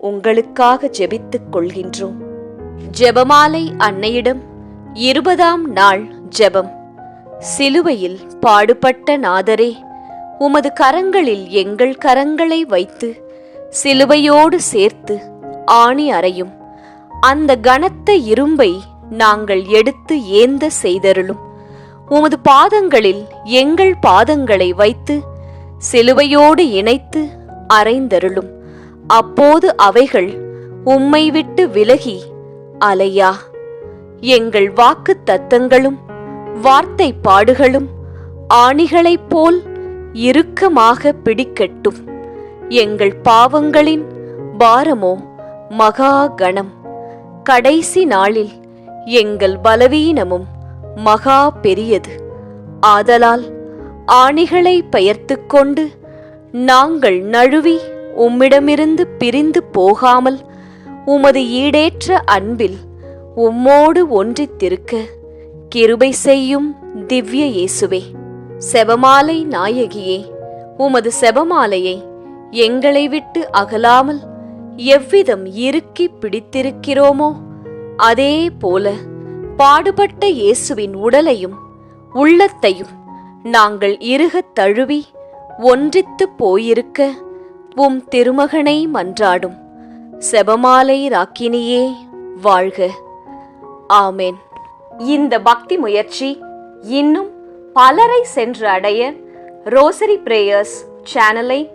உங்களுக்காக ஜெபித்துக் கொள்கின்றோம். ஜெபமாலை அன்னையிடம் இருபதாம் நாள் ஜெபம். சிலுவையில் பாடுபட்ட நாதரே உமது கரங்களில் எங்கள் கரங்களை வைத்து சிலுவையோடு சேர்த்து ஆணி அறையும். அந்த கனத்த இரும்பை நாங்கள் எடுத்து ஏந்த செய்தருளும். உமது பாதங்களில் எங்கள் பாதங்களை வைத்து சிலுவையோடு இணைத்து அறைந்தருளும். அப்போது அவைகள் உம்மை விட்டு விலகி அலையா எங்கள் வாக்கு தத்தங்களும் வார்த்தை பாடுகளும் ஆணிகளைப் போல் இறுக்கமாக பிடிக்கட்டும். எங்கள் பாவங்களின் பாரமோ மகா கணம். கடைசி நாளில் எங்கள் பலவீனமும் மகா பெரியது. ஆதலால் ஆணிகளை பெயர்த்துக் கொண்டு நாங்கள் நழுவி உம்மிடமிருந்து பிரிந்து போகாமல் உமது ஈடேற்ற அன்பில் உம்மோடு ஒன்றித்திருக்க கிருபை செய்யும் திவ்ய இயேசுவே. செபமாலை நாயகியே உமது செபமாலையை எங்களை விட்டு அகலாமல் எவ்விதம் இறுக்கி பிடித்திருக்கிறோமோ அதே போல பாடுபட்ட இயேசுவின் உடலையும் உள்ளத்தையும் நாங்கள் இறுகத் தழுவி ஒன்றித்து போயிருக்க உம் திருமகனை மன்றாடும். செபமாலை ராக்கினியே வாழ்க. ஆமேன். இந்த பக்தி முயற்சி இன்னும் பலரை சென்று அடைய ரோசரி பிரேயர்ஸ் சேனலை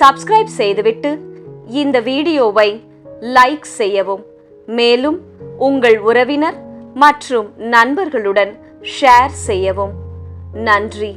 சப்ஸ்கிரைப் செய்துவிட்டு இந்த வீடியோவை லைக் செய்யவும். மேலும் உங்கள் உறவினர் மற்றும் நண்பர்களுடன் ஷேர் செய்யவும். நன்றி.